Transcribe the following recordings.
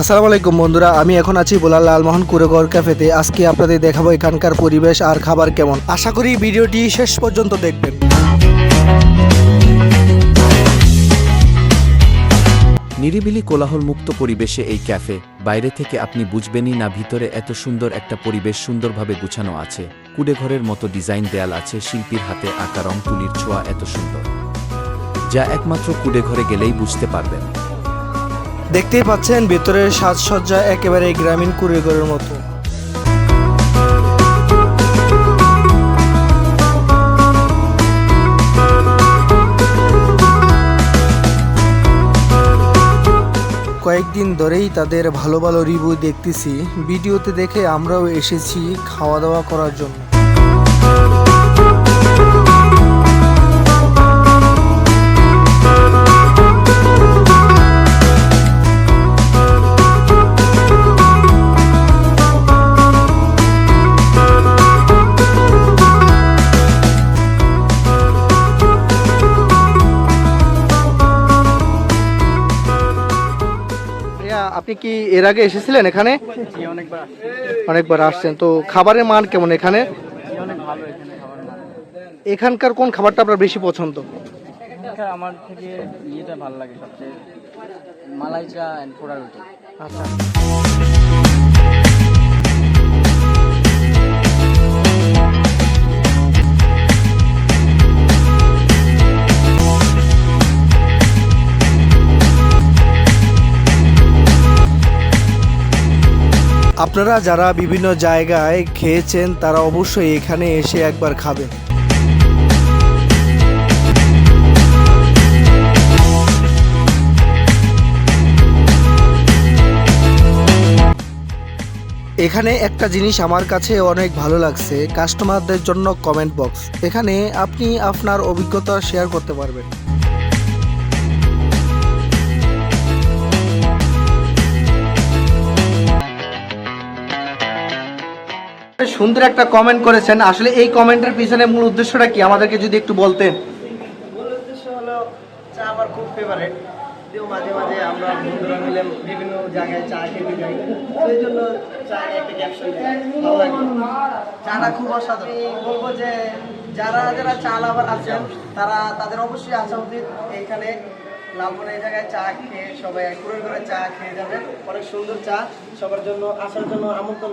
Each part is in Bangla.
আসসালামু আলাইকুম বন্ধুরা, আমি এখন আছি বোলার লালমোহন কুরেগড় ক্যাফেতে। আজকে আপনাদের দেখাবো এখানকার পরিবেশ আর খাবার কেমন। আশা করি ভিডিওটি শেষ পর্যন্ত দেখবেন। নিরিবিলি কোলাহলমুক্ত পরিবেশে এই ক্যাফে, বাইরে থেকে আপনি বুঝবেনই না ভিতরে এত সুন্দর একটা পরিবেশ সুন্দরভাবে গুছানো আছে। কুড়েঘরের মতো ডিজাইন দেয়াল আছে, শিল্পীর হাতে আঁকা রং তুলির ছোঁয়া এত সুন্দর। যা একমাত্র কুড়েঘরে গেলেই বুঝতে পারবেন। দেখতেই পাচ্ছেন, ভেতরের সাজসজ্জা একেবারে গ্রামীণ কুড়েগড়ের মতো। কয়েকদিন ধরেই তাদের ভালো ভালো রিভিউ দেখতেছি। ভিডিওতে দেখে আমরাও এসেছি খাওয়া দাওয়া করার জন্য। আপনি কি এর আগে এসেছিলেন এখানে? অনেকবার অনেকবার আসছেন। তো খাবারের মান কেমন এখানে? এখানকার কোন খাবারটা আপনার বেশি পছন্দ? আমার থেকে ইয়েটা ভালো লাগে সবচেয়ে মালাই চা অ্যান্ড পোড়া রুটি। আচ্ছা। আপনারা যারা বিভিন্ন জায়গায় খেয়েছেন, তারা অবশ্যই এখানে এসে একবার খাবেন। এখানে একটা জিনিস আমার কাছে অনেক ভালো লাগছে কাস্টমারদের জন্য কমেন্ট বক্স এখানে আপনি আপনার অভিজ্ঞতা শেয়ার করতে পারবেন। সুন্দর একটা কমেন্ট করেছেন। আসলে এই কমেন্টের পিছনে মূল উদ্দেশ্যটা কি? আমাদেরকে যদি একটু বলতেন। মূল উদ্দেশ্য হলো, চা আমার খুব ফেভারেট মাঝে মাঝে আমরা বন্ধুরা মিলে বিভিন্ন জায়গায় চা খেতে যাই। জন্য চা খুব অসাধারণ। বলব যে, যারা যারা চা আছেন, তারা, তাদের অবশ্যই আসা এইখানে এই জায়গায় চা খেয়ে সবাই চা খেয়ে অনেক সুন্দর চা। সবার জন্য, আসার জন্য আমন্ত্রণ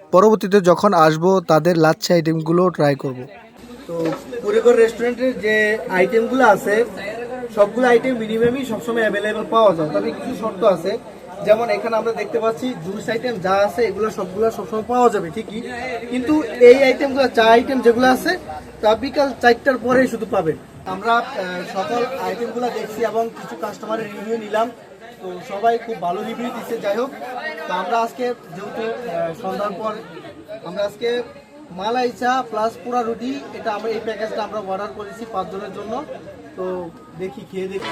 পরবর্তীতে যখন আসব, তাদের লাচ্ছা আইটেমগুলো ট্রাই করব। তো পুরিগড় রেস্টুরেন্টের যে আইটেমগুলো আছে, সবগুলো আইটেম মিনিমামই সবসময় অ্যাভেলেবেল পাওয়া যায়। তবে কিছু শর্ত আছে। যেমন এখানে আমরা দেখতে পাচ্ছি জুস আইটেম যা আছে, এগুলো সবগুলো সবসময় পাওয়া যাবে, ঠিকই। কিন্তু এই আইটেমগুলো চা আইটেম যেগুলো আছে, তা বিকাল চারটার পরেই শুধু পাবেন। আমরা সকল আইটেমগুলো দেখছি এবং কিছু কাস্টমারের রিভিউ নিলাম। তো সবাই খুব ভালো রিভিউ দিচ্ছে। যাই হোক তো আমরা আজকে যেহেতু সন্ধ্যার পর আমরা আজকে মালাই চা প্লাস পুরা রুটি, এটা আমরা এই প্যাকেজটা আমরা অর্ডার করেছি পাঁচজনের জন্য। তো দেখি, খেয়ে দেখি।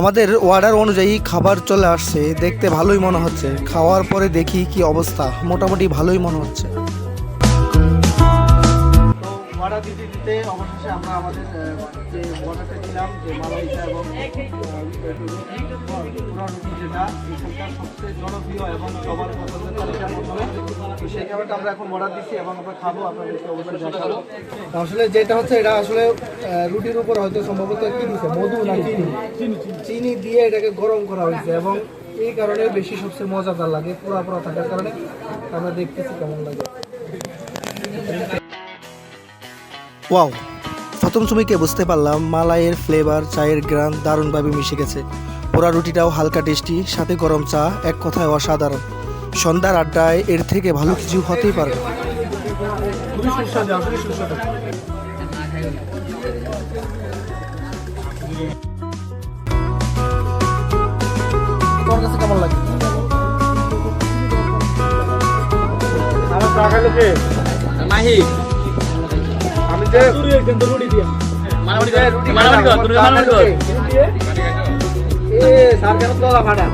আমাদের অর্ডার অনুযায়ী খাবার চলে আসছে, দেখতে ভালোই মনে হচ্ছে। খাওয়ার পরে দেখি কি অবস্থা, মোটামুটি ভালোই মনে হচ্ছে। দিতে দিতে অবশেষে আমরা আমাদের যে অর্ডারটা দিলাম যে মালাই চা এবং পুরা যেটা এখানকার সবচেয়ে জনপ্রিয় এবং সবার পছন্দের তালিকার মধ্যে। তো সেই খাবারটা আমরা এখন অর্ডার দিচ্ছি এবং আমরা খাব আপনাদেরকে অবশ্যই দেখাবো। আসলে যেটা হচ্ছে এটা আসলে রুটির উপর হয়তো সম্ভবত কি দিচ্ছে মধু না চিনি। চিনি দিয়ে এটাকে গরম করা হয়েছে এবং এই কারণে বেশি সবচেয়ে মজাদার লাগে পোড়া পোড়া থাকার কারণে। আমরা দেখতেছি কেমন লাগে। ওয়াও প্রথম সময়কে বুঝতে পারলাম মালাইয়ের ফ্লেভার চায়ের গ্রান দারুণভাবে মিশে গেছে। পোড়া রুটিটাও হালকা টেস্টি সাথে গরম চা এক কথায় অসাধারণ। সন্ধ্যার আড্ডায় এর থেকে ভালো কিছু হতেই পারে। তোমার কাছে কেমন লাগে? আমার মাহি। ফাটা?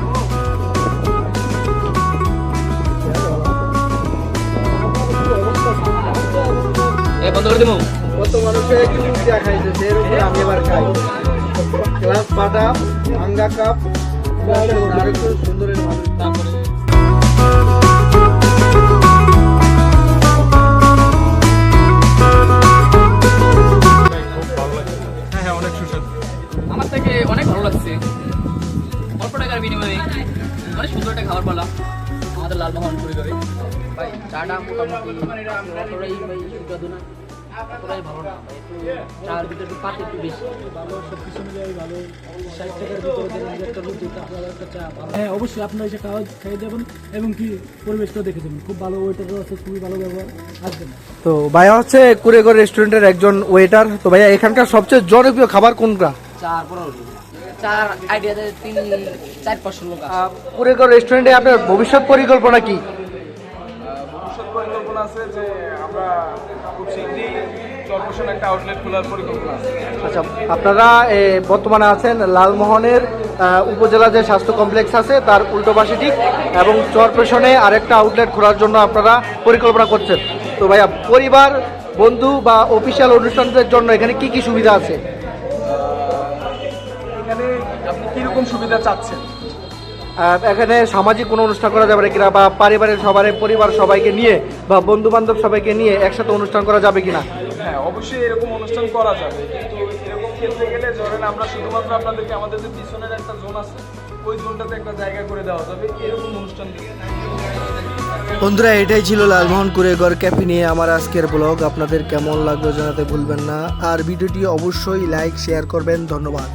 এ বন্ধ করে কত মানুষে জুস খাইছে উপরে আমি এবার খাই। গ্লাস পাটা ভাঙ্গা কাপ। আর একটু সুন্দর তারপরে আমার থেকে অনেক ভালো লাগছে। অল্প টাকার বিনিময়ে অনেক সুন্দর একটা খাবার পেলাম। আমাদের লালমোহন পরিবারে। ভাই চাটা মোটামুটি অতটাই ভাই সুস্বাদু না। অতটাই ভালো না। চার ভিতরে একটু পাতে একটু বেশি। ভালো সব কিছু মিলিয়ে ভালো। ষাট টাকার ভিতরে দিলাম যে একটা রুটি আপনার একটা চা ভালো হ্যাঁ অবশ্যই আপনারা এসে খাওয়া খেয়ে যাবেন এবং কি পরিবেশটা দেখে যাবেন। খুব ভালো ওয়েটারও আছে খুবই ভালো ব্যবহার। আসবেন তো ভাইয়া হচ্ছে কুড়েগড় রেস্টুরেন্টের একজন ওয়েটার তো ভাইয়া এখানকার সবচেয়ে জনপ্রিয় খাবার কোনটা? চার পনেরো চার আইডিয়াতে তিন চার পাঁচশো লোক আছে। রেস্টুরেন্টে আপনার ভবিষ্যৎ পরিকল্পনা কি? ভবিষ্যৎ পরিকল্পনা আছে যে আমরা খুব শীঘ্রই চরপোষণ একটা আউটলেট খোলার পরিকল্পনা আছে। আচ্ছা আপনারা এ, বর্তমানে আছেন লালমোহনের উপজেলা যে স্বাস্থ্য কমপ্লেক্স আছে তার উল্টো পাশে ঠিক এবং চরপেশনে আরেকটা আউটলেট খোলার জন্য আপনারা পরিকল্পনা করছেন। তো ভাইয়া পরিবার বন্ধু বা অফিসিয়াল অনুষ্ঠানদের জন্য এখানে কি কি সুবিধা আছে? কীরকম সুবিধা চাচ্ছেন? এখানে সামাজিক কোনো অনুষ্ঠান করা যাবে কিনা বা পারিবারিক সবার পরিবার সবাইকে নিয়ে বা বন্ধু বান্ধব সবাইকে নিয়ে একসাথে অনুষ্ঠান করা যাবে কিনা? হ্যাঁ অবশ্যই এরকম অনুষ্ঠান করা যাবে। কিন্তু এরকম ক্ষেত্রে গেলে ধরেন আমরা শুধুমাত্র আপনাদেরকে আমাদের যে পিছনের একটা জোন আছে ওই জোনটাতে একটা জায়গা করে দেওয়া যাবে এরকম অনুষ্ঠান দিকে বন্ধুরা এটাই ছিল লালমোহন কুরেগর ক্যাফে নিয়ে আমার আজকের ব্লগ। আপনাদের কেমন লাগল জানাতে ভুলবেন না। আর ভিডিওটি অবশ্যই লাইক শেয়ার করবেন। ধন্যবাদ।